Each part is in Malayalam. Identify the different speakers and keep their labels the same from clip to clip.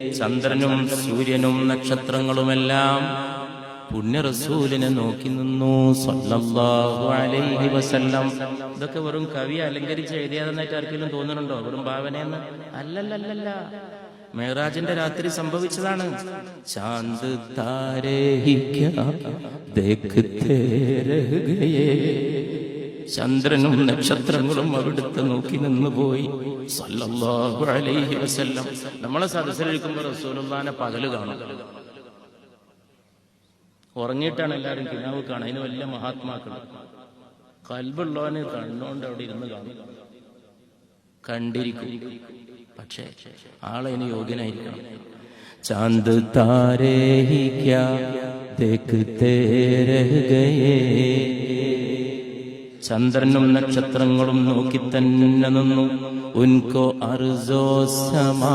Speaker 1: ചന്ദ്രനും സൂര്യനും നക്ഷത്രങ്ങളുമെല്ലാം പുണ്യ റസൂലിനെ നോക്കി നിന്നു അലൈഹി വസല്ലം. ഇതൊക്കെ വെറും കവി അലങ്കരിച്ച് എഴുതിയതെന്നായിട്ട് ആർക്കെങ്കിലും തോന്നുന്നുണ്ടോ? വെറും ഭാവനയെന്ന്? അല്ലല്ലല്ല മേഹറാജിന്റെ രാത്രി സംഭവിച്ചതാണ്. ചാന്ത് താരേ ചന്ദ്രനും നക്ഷത്രങ്ങളും അവിടുത്തെ നോക്കി നിന്ന് പോയി സല്ലല്ലാഹു അലൈഹി വസല്ലം. നമ്മളെ സദസ്സിലിരിക്കുമ്പോൾ റസൂലുള്ളാനെ പകൽ കാണും. ഉറങ്ങിയിട്ടാണ് എല്ലാരും കിനാവ് കാണുക. അതിന് വലിയ മഹാത്മാക്കൾ. കൽബുള്ളവന് കണ്ണുകൊണ്ട് അവിടെ ഇരുന്ന് കാണും. കണ്ടിരിക്കും. പക്ഷേ ആളതിന് യോഗ്യനായിരിക്കണം. ചാന്ത് താരേ ഹി ക്യാ ദേഖ്തേ रह ഗയേ. ചന്ദ്രനും നക്ഷത്രങ്ങളും നോക്കി തന്നെ നിന്നു. ഉൻകോ അർജോ സമാ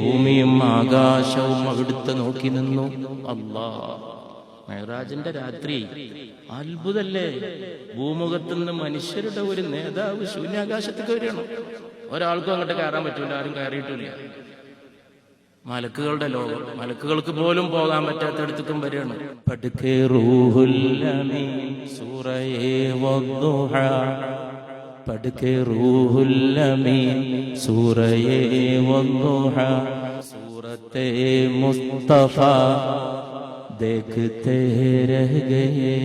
Speaker 1: ഭൂമിയും ആകാശവും അവിടുത്തെ നോക്കി നിന്നു. അള്ളാ മെഹറാജിന്റെ രാത്രി. അത്ഭുതല്ലേ? ഭൂമുഖത്തുനിന്ന് മനുഷ്യരുടെ ഒരു നേതാവ് ശൂന്യാകാശത്തേക്ക് വരികയാണ് ഒരാൾക്കും അങ്ങോട്ട് കയറാൻ പറ്റൂല ആരും കയറിയിട്ടില്ല. മലക്കുകളുടെ ലോകം. മലക്കുകൾക്ക് പോലും പോകാൻ പറ്റാത്തടത്തേക്കും വരികയാണ്. പടുക്കെ റൂഹുൽ അമീൻ സൂറയെ വദ്ദുഹ. പടുക്കെ റൂഹുൽ അമീൻ സൂറയെ വദ്ദുഹ. സൂറത്തെ മുസ്തഫ ദേഖ്തേ രഹ് ഗയേ.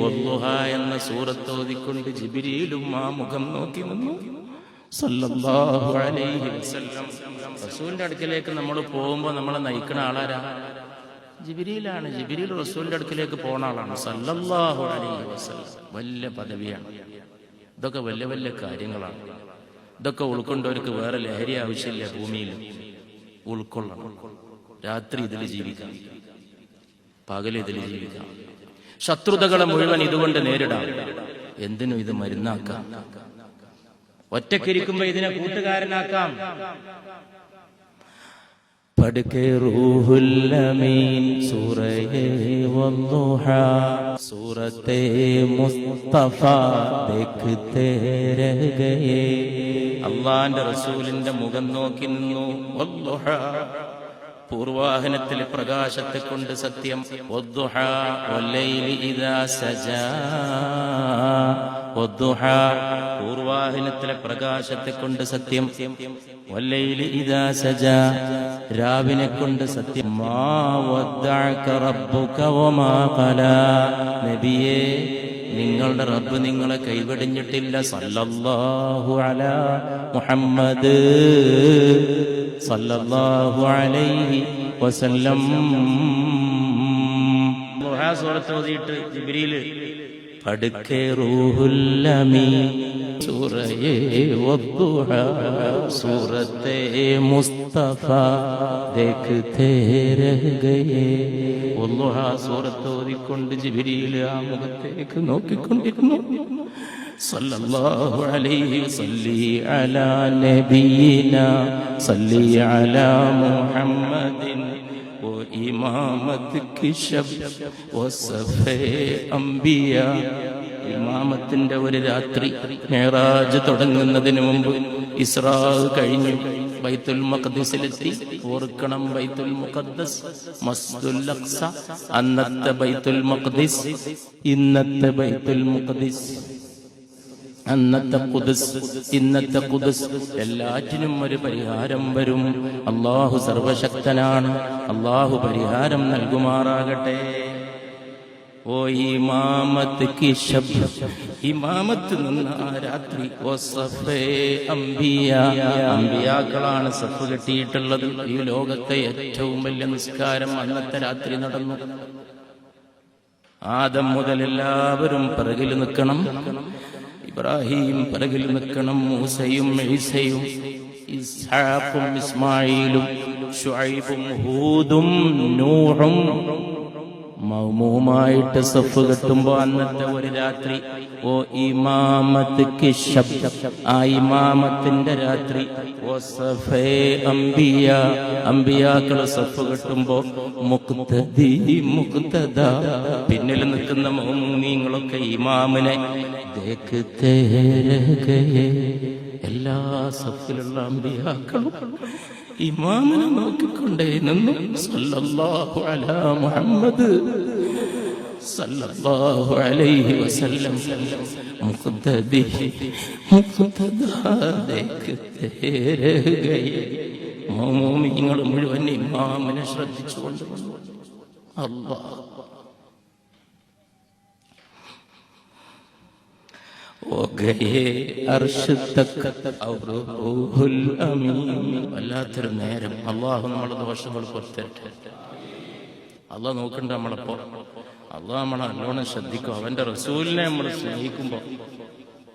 Speaker 1: വദ്ദുഹ എന്ന സൂറത്ത് ഓതിക്കൊണ്ട് ജിബിരിയിലും ആ മുഖം നോക്കി നിന്നു. റസൂലിന്റെ അടുക്കലേക്ക് നമ്മൾ പോകുമ്പോൾ നമ്മളെ നയിക്കുന്ന ആളാരാ? ജിബിരിയിലാണ് ജിബിരിയിൽ റസൂലിന്റെ അടുക്കലേക്ക് പോണ ആളാണ്. സല്ലല്ലാഹു അലൈഹി വസല്ലം. വലിയ പദവിയാണ്. ഇതൊക്കെ വലിയ വലിയ കാര്യങ്ങളാണ്. ഇതൊക്കെ ഉൾക്കൊണ്ടവർക്ക് വേറെ ലഹരി ആവശ്യമില്ല ഭൂമിയിൽ. ഉൾക്കൊള്ളണം. രാത്രി ഇതിൽ ജീവിക്കാം. പകൽ ഇതിൽ ജീവിക്കാം. ശത്രുതകളെ മുഴുവൻ ഇതുകൊണ്ട് നേരിടാം. എന്തിനും ഇത് മരുന്നാക്കാം. ഒറ്റക്കിരിക്കുമ്പോ ഇതിനെ കൂട്ടുകാരനാക്കാം. പടുക്കെ റൂഹുല്ലമീൻ സൂറയെ വന്നുഹ. സൂറത്തെ മുസ്തഫ ഗയേ അള്ളാന്റെ റസൂലിന്റെ മുഖം നോക്കി നിന്നു. പൂർവാഹനത്തിലെ പ്രകാശത്തെ കൊണ്ട് സത്യം. വദ്ദുഹ വല്ലൈലി ഇദാ സജാ. വദ്ദുഹ പൂർവാഹനത്തിലെ പ്രകാശത്തെ കൊണ്ട് സത്യം. വല്ലൈലി ഇദാ സജാ രാവിനെ കൊണ്ട് സത്യം നബിയേ നിങ്ങളുടെ റബ്ബ് നിങ്ങളെ കൈവെടിഞ്ഞിട്ടില്ല. സല്ലല്ലാഹു അല മുഹമ്മദ് സല്ലല്ലാഹു അലൈഹി വസല്ലം. സൂറത്ത് ഓതിയിട്ട് ജിബ്രീൽ പടുക്കെ റൂഹുല്ലമീ സൂറയെ വദ്ദുഹ സൂറത്തെ മുസ്തഫ ദേഖ്തേ രഹ് ഗയേ വദ്ദുഹ സൂറത്ത് ഓതിക്കൊണ്ട് ജിബ്രീല് ആ മുഖത്തേക്ക് നോക്കിക്കൊണ്ടിരുന്നു സല്ലല്ലാഹു അലൈഹി വസല്ലി അലാ നബിയിനാ സല്ലി അലാ മുഹമ്മദിൻ وإمامتك شب وصفي أنبياء ഇമാമത്തിന്റെ ഒരു രാത്രി മേറാജ് തുടങ്ങുന്നതിന് മുമ്പ് ഇസ്രാ കഴിഞ്ഞു. ബൈത്തുൽ മഖദ്സിലെത്തി. ഓർക്കണം ബൈത്തുൽ മുഖദ്ദസ് മസ്ദുൽ അഖ്സ അന്നത്തെ ബൈത്തുൽ മഖ്ദിസ് ഇന്നത്തെ ബൈത്തുൽ മുഖദ്ദിസ് അന്നത്തെ കുതിസ് ഇന്നത്തെ കുതിസ് എല്ലാറ്റിനും ഒരു പരിഹാരം വരും. അള്ളാഹു സർവശക്തനാണ്. അള്ളാഹു പരിഹാരം നൽകുമാറാകട്ടെ. ഓ ഇമാമത്ത് കി ശബ്ദം ഇമാമത്ത് നിന്ന രാത്രി ഓ സഫേ അംബിയ. അംബിയാക്കളാണ് സഫ് കെട്ടിയിട്ടുള്ളത്. ഈ ലോകത്തെ ഏറ്റവും വലിയ നിസ്കാരം അന്നത്തെ രാത്രി നടന്നു. ആദം മുതൽ എല്ലാവരും പിറകിൽ നിൽക്കണം. ഇബ്രാഹിം പിറകിൽ നിൽക്കണം. മൂസയും ഈസയും ഇസ്ഹാഖും ഇസ്മായിലും ഷുഐബും ഹൂദും നൂഹും മൗമുമായിട്ട് സഫ് കെട്ടുമ്പോ അന്നത്തെ ഒരു രാത്രി. ഓ ഇമാമത്ത് കിഷബ് ആ ഇമാമത്തിന്റെ രാത്രി. ഓ സഫേ അംബിയ. അംബിയാക്കൾ സഫ് കെട്ടുമ്പോ മുക്തദി മുക്തദ പിന്നിൽ നിൽക്കുന്ന മൗമൂമിങ്ങളൊക്കെ ഇമാമിനെ. രഹ് ഗയേ എല്ലാ സഫിലുള്ള അമ്പിയാക്കളും ഇമാമിനെ നോക്കിക്കൊണ്ടേ നിന്നു. സല്ലല്ലാഹു അലാ മുഹമ്മദ്. സല്ലല്ലാഹു അലൈഹി വസല്ലം. മുഖ്തദി മുഖ്തദാ ദേഖത്തെ രഹ് മോമിങ്ങൾ മുഴുവൻ ഇമാമിനെ ശ്രദ്ധിച്ചുകൊണ്ട് വല്ലാത്തൊരു നേരം. അള്ളാഹു നമ്മളെ ദോഷങ്ങൾ പുറത്തേറ്റെ അള്ളാഹ് നോക്കണ്ട നമ്മളപ്പോ. അള്ളാഹ് നമ്മളെ നല്ലോണം ശ്രദ്ധിക്കും. അവന്റെ റസൂലിനെ നമ്മൾ സ്നേഹിക്കുമ്പോ.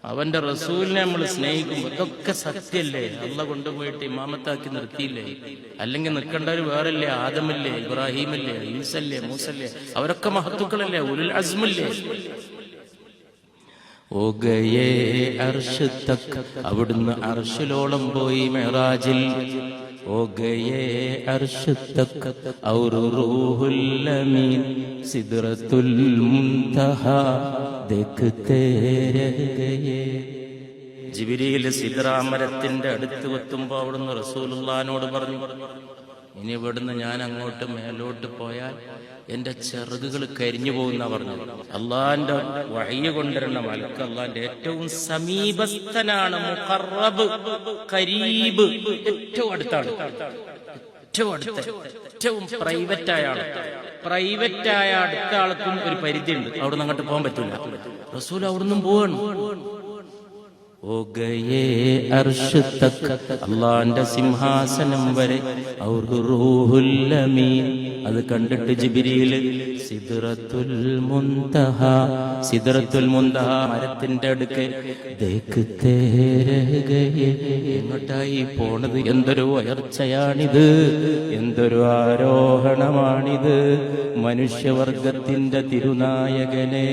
Speaker 1: അവന്റെ റസൂലിനെ നമ്മൾ സ്നേഹിക്കുമ്പോ ഇതൊക്കെ സത്യല്ലേ? അള്ള കൊണ്ടുപോയിട്ട് ഇമാമത്താക്കി നിർത്തിയില്ലേ? അല്ലെങ്കിൽ നിൽക്കേണ്ടവർ വേറല്ലേ? ആദമല്ലേ? ഇബ്രാഹിമല്ലേ? ഈസല്ലേ? മൂസല്ലേ? അവരൊക്കെ മഹത്തുക്കളല്ലേ? ഉലുൽ അസ്മല്ലേ? ഓ അർഷ് തക്. അവിടുന്ന് അർഷിലോളം പോയി മെഹറാജിൽ ഓ ഗയേ അർഷ് തക്. ഔറു റൂഹുൽ അമീൻ സിദ്റത്തുൽ മുൻതഹ. ദേഖ്തേ ഗയേ ജിബിരിയിൽ സിദ്റാമരത്തിന്റെ അടുത്ത് എത്തുമ്പോ അവിടുന്ന് റസൂലുള്ളാനോട് പറഞ്ഞു ഇനി ഇവിടുന്ന് ഞാൻ അങ്ങോട്ട് മേലോട്ട് പോയാൽ എന്റെ ചെറുതുകൾ കരിഞ്ഞു പോകുന്ന പറഞ്ഞു അള്ളാന്റെ വഴിയ കൊണ്ടുവരുന്ന മലക്ക് അള്ളാന്റെ ഏറ്റവും സമീപസ്ഥനാണ് കരീബ് ഏറ്റവും അടുത്താണ്. ഏറ്റവും അടുത്ത ഏറ്റവും പ്രൈവറ്റ് ആയ ആൾ. പ്രൈവറ്റ് ആയ അടുത്ത ആൾക്കും ഒരു പരിധിയുണ്ട്. അവിടെ അങ്ങോട്ട് പോകാൻ പറ്റില്ല റസൂൽ അവിടുന്ന് പോവാണ്. അർഷ് അള്ളാന്റെ സിംഹാസനം വരെ അത് കണ്ടിട്ട് ജിബിരിയിൽ സിദ്റത്തുൽ മുന്തഹ സിദ്റത്തുൽ മുന്തഹ മരത്തിന്റെ അടുക്ക്. എങ്ങോട്ടായി പോണത്? എന്തൊരു ഉയർച്ചയാണിത്. എന്തൊരു ആരോഹണമാണിത്. മനുഷ്യവർഗത്തിന്റെ തിരുനായകനെ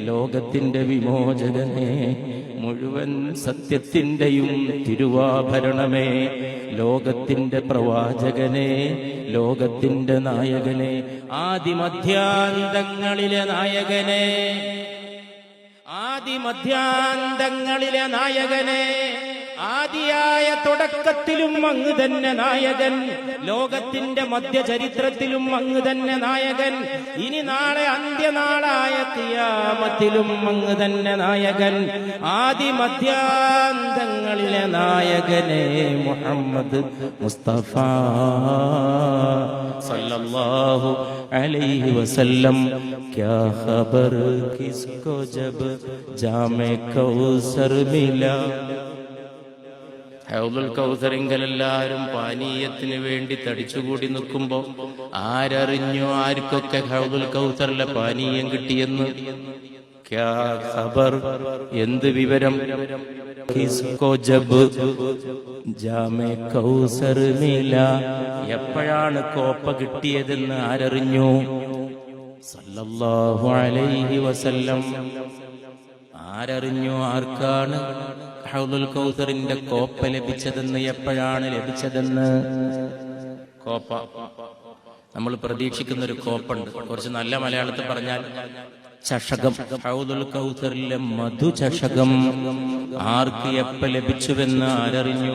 Speaker 1: ലോകത്തിന്റെ വിമോചകനെ മുഴുവൻ സത്യത്തിന്റെയും തിരുവാഭരണമേ. ലോകത്തിന്റെ പ്രവാചകനെ ലോകത്തിന്റെ നായകനെ ആദിമധ്യാന്തങ്ങളിലെ നായകനെ. ആദിമധ്യാന്തങ്ങളിലെ നായകനെ. ആദിയായ തുടക്കത്തിലും അങ്ങ് തന്നെ നായകൻ ലോകത്തിന്റെ മധ്യ ചരിത്രത്തിലും അങ്ങ് തന്നെ നായകൻ ഇനി നാളെ അന്ത്യനാളായ തിയാമത്തിലും അങ്ങ് തന്നെ നായകൻ ആദിമധ്യാന്തങ്ങളിലെ നായകനെ മുഹമ്മദ് മുസ്തഫ സല്ലല്ലാഹു അലൈഹി വസല്ലം. ക്യാ ഖബർ കിസ്കോ ജബ് ജാമെ കൗസർ മിലാ. ഹൗദുൽ കൗസറിങ്കൽ എല്ലാവരും പാനീയത്തിന് വേണ്ടി തടിച്ചുകൂടി നിൽക്കുമ്പോ ആരറിഞ്ഞു ആർക്കൊക്കെ ഹൗദുൽ കൗസറിലെ പാനീയം കിട്ടിയെന്ന്? ഖബർ. എന്ത് വിവരം? ജബ്. ജാമേ കൗസർ എപ്പോഴാണ് കോപ്പ കിട്ടിയതെന്ന് ആരറിഞ്ഞു? സല്ലല്ലാഹു അലൈഹി വസല്ലം. ആരറിഞ്ഞു ആർക്കാണ് ഹൗദുൽ കൗസറിന്റെ കോപ്പ ലഭിച്ചതെന്ന് എപ്പോഴാണ് ലഭിച്ചതെന്ന്? കോപ്പ. നമ്മൾ പ്രതീക്ഷിക്കുന്ന ഒരു കോപ്പുണ്ട്. കുറച്ച് നല്ല മലയാളത്തിൽ പറഞ്ഞാൽ ചഷകം. ഹൗദുൽ കൗസറിലെ മധു ചഷകം ആർക്ക് എപ്പ ലഭിച്ചുവെന്ന് ആരറിഞ്ഞു?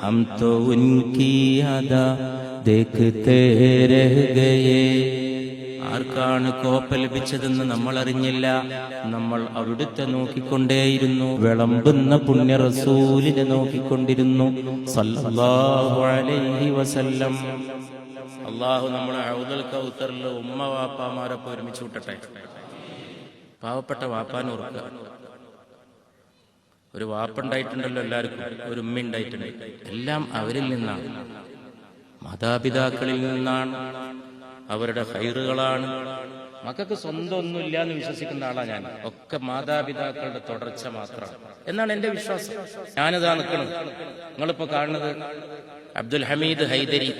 Speaker 1: ഹം തോ ഉൻകി അതാ ദേഖ് തേ രഹ ഗയേ. ആർക്കാണ് കോപ്പ ലഭിച്ചതെന്ന് നമ്മൾ അറിഞ്ഞില്ല നമ്മൾ അവിടുത്തെ നോക്കിക്കൊണ്ടേയിരുന്നു. വിളമ്പുന്ന പുണ്യ റസൂലിനെ നോക്കിക്കൊണ്ടിരുന്നു വസല്ലം. അള്ളാഹു നമ്മളെ ഔദൽ കൗത്തറിൽ ഉമ്മ വാപ്പാമാരൊക്കെ ഒരുമിച്ച് വിട്ടട്ടെ പാവപ്പെട്ട വാപ്പാൻ ഓർക്കുക. ഒരു വാപ്പുണ്ടായിട്ടുണ്ടല്ലോ എല്ലാവർക്കും. ഒരു ഉമ്മ ഉണ്ടായിട്ടുണ്ട്. എല്ലാം അവരിൽ നിന്നാണ്. മാതാപിതാക്കളിൽ നിന്നാണ്. അവരുടെ ഹൈറുകളാണ്. മക്കൾക്ക് സ്വന്തം ഒന്നുമില്ല എന്ന് വിശ്വസിക്കുന്ന ആളാ ഞാൻ. ഒക്കെ മാതാപിതാക്കളുടെ തുടർച്ച മാത്രമാണ് എന്നാണ് എന്റെ വിശ്വാസം. ഞാനിതാ നിൽക്കണം നിങ്ങളിപ്പോ കാണുന്നത് അബ്ദുൽ ഹമീദ് ഹൈദരി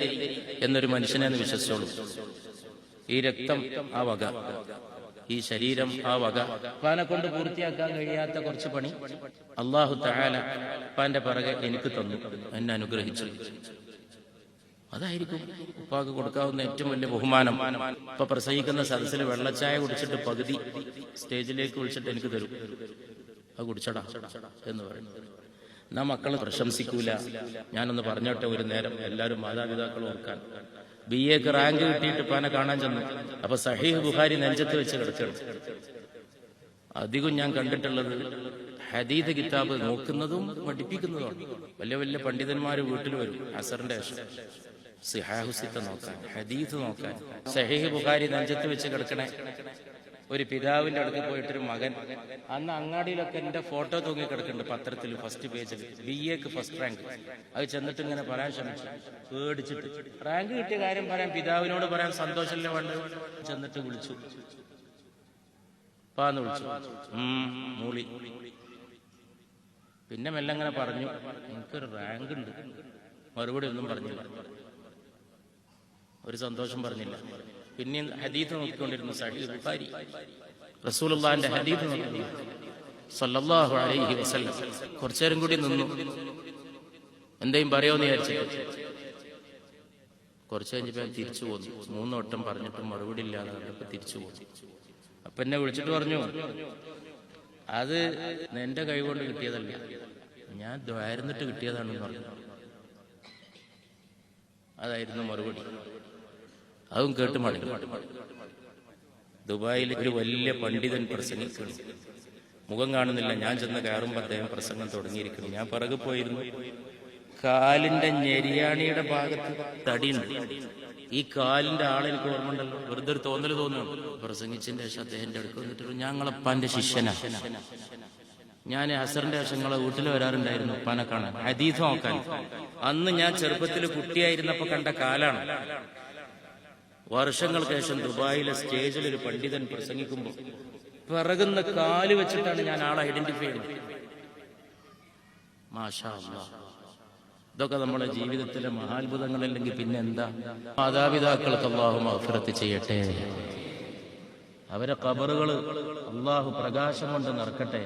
Speaker 1: എന്നൊരു മനുഷ്യനെ വിശ്വസിച്ചോളൂ. ഈ രക്തം ആ വക. ഈ ശരീരം ആ വക. ഉപ്പാനെ കൊണ്ട് പൂർത്തിയാക്കാൻ കഴിയാത്ത കുറച്ച് പണി അള്ളാഹു തആല ഉപ്പാന്റെ പിറകെ എനിക്ക് തന്നു. എന്നെ അനുഗ്രഹിച്ചു. അതായിരിക്കും ഉപ്പാക്ക് കൊടുക്കാവുന്ന ഏറ്റവും വലിയ ബഹുമാനം. ഇപ്പൊ പ്രസംഗിക്കുന്ന സദസ്സിൽ വെള്ളച്ചായ കുടിച്ചിട്ട് പകുതി സ്റ്റേജിലേക്ക് വിളിച്ചിട്ട് എനിക്ക് തരും. അത് കുടിച്ചടാ എന്ന് പറയും. നാം മക്കളെ പ്രശംസിക്കൂല. ഞാനൊന്ന് പറഞ്ഞോട്ടെ ഒരു നേരം എല്ലാവരും മാതാപിതാക്കളും ഓർക്കാൻ. ബി എക്ക് റാങ്ക് കിട്ടിയിട്ട് പാനെ കാണാൻ ചെന്നു. അപ്പൊ സഹീഹ് ബുഹാരി നെഞ്ചത്ത് വെച്ച് കിടക്കണം അധികം ഞാൻ കണ്ടിട്ടുള്ളത് ഹദീദ് കിതാബ് നോക്കുന്നതും പഠിപ്പിക്കുന്നതുമാണ്. വലിയ വലിയ പണ്ഡിതന്മാർ വീട്ടിൽ വരും. അസറിന്റെ ശേഷം. സിഹാഹുസിത്ത നോക്കാൻ ഹദീദ് നോക്കാൻ. സഹീഹ് ബുഖാരി നെഞ്ചത്ത് വെച്ച് കിടക്കണേ. ഒരു പിതാവിന്റെ അടുത്ത് പോയിട്ടൊരു മകൻ. അന്ന് അങ്ങാടിയിലൊക്കെ എന്റെ ഫോട്ടോ തൂങ്ങി കിടക്കുന്നുണ്ട് പത്രത്തിൽ ഫസ്റ്റ് പേജിൽ ബി എക്ക് ഫസ്റ്റ് റാങ്ക് അത് ചെന്നിട്ട് ഇങ്ങനെ പറയാൻ ശ്രമിച്ചു. പേടിച്ചിട്ട്. റാങ്ക് കിട്ടിയ കാര്യം പറയാൻ പിതാവിനോട് പറയാൻ സന്തോഷമല്ലേ വേണ്ടത്? ചെന്നിട്ട് വിളിച്ചു. പാന്ന് വിളിച്ചു. മൂളി. പിന്നെ മെല്ലെ അങ്ങനെ പറഞ്ഞു. എനിക്കൊരു റാങ്ക് ഉണ്ട്. മറുപടി ഒന്നും പറഞ്ഞില്ല. ഒരു സന്തോഷം പറഞ്ഞില്ല. പിന്നെ ഹദീദ് നോക്കിക്കൊണ്ടിരുന്നു സഹീൽ ബുഖാരി. റസൂലുള്ളാഹിന്റെ ഹദീത്ത് നോക്കി സല്ലല്ലാഹു അലൈഹി വസല്ലം. കുറച്ചേരം കൂടി നിന്നു. എന്തെയും പറയുമെന്ന് വിചാരിച്ചു. കുറച്ച് കഴിഞ്ഞപ്പോ ഞാൻ തിരിച്ചു പോന്നു. മൂന്നോട്ടം പറഞ്ഞിട്ട് മറുപടി ഇല്ലാതെ കണ്ടപ്പോ തിരിച്ചു പോന്നു. അപ്പൊ എന്നെ വിളിച്ചിട്ട് പറഞ്ഞു അത് എന്റെ കൈ കൊണ്ട് കിട്ടിയതല്ല. ഞാൻ ദ്വായിരുന്നിട്ട് കിട്ടിയതാണെന്ന് പറഞ്ഞു. അതായിരുന്നു മറുപടി. അതും കേട്ട് മടങ്ങി ദുബായിൽ ഒരു വലിയ പണ്ഡിതൻ പ്രസംഗിക്കുന്നു. മുഖം കാണുന്നില്ല. ഞാൻ ചെന്ന് കയറുമ്പോൾ അദ്ദേഹം പ്രസംഗം തുടങ്ങിയിരിക്കുന്നു. ഞാൻ പിറകെ പോയിരുന്നു. കാലിന്റെ ഞെരിയാണിയുടെ ഭാഗത്ത് തടിയുണ്ട്. ഈ കാലിന്റെ ആളെ എനിക്ക് ഓർമ്മ ഉണ്ടല്ലോ. വെറുതെ ഒരു തോന്നൽ തോന്നുന്നു. പ്രസംഗിച്ചതിന്റെ ശേഷം അദ്ദേഹത്തിന്റെ അടുത്ത് വന്നിട്ടുള്ളൂ ഞങ്ങളപ്പാന്റെ ശിഷ്യനാ. ഞാൻ അസറിന്റെ ശേഷം നിങ്ങളെ വീട്ടിൽ വരാറുണ്ടായിരുന്നു ഉപ്പാനെ കാണാൻ. ഹദീസ് നോക്കാൻ അന്ന് ഞാൻ ചെറുപ്പത്തിൽ കുട്ടിയായിരുന്നപ്പോ കണ്ട കാലാണ്. വർഷങ്ങൾക്ക് ശേഷം ദുബായിലെ സ്റ്റേജിൽ ഒരു പണ്ഡിതൻ പ്രസംഗിക്കുമ്പോൾ പിറകുന്ന കാൽ വെച്ചിട്ടാണ് ഞാൻ ആളെ ഐഡന്റിഫൈ ചെയ്യുന്നത്. മാഷാ. ഇതൊക്കെ നമ്മുടെ ജീവിതത്തിലെ മഹാത്ഭുതങ്ങളല്ലെങ്കിൽ പിന്നെ എന്താ മാതാപിതാക്കൾക്ക് അള്ളാഹു മഹഫിറത്ത് ചെയ്യട്ടെ. അവരെ കബറുകൾ അള്ളാഹു പ്രകാശം കൊണ്ട് നിറക്കട്ടെ.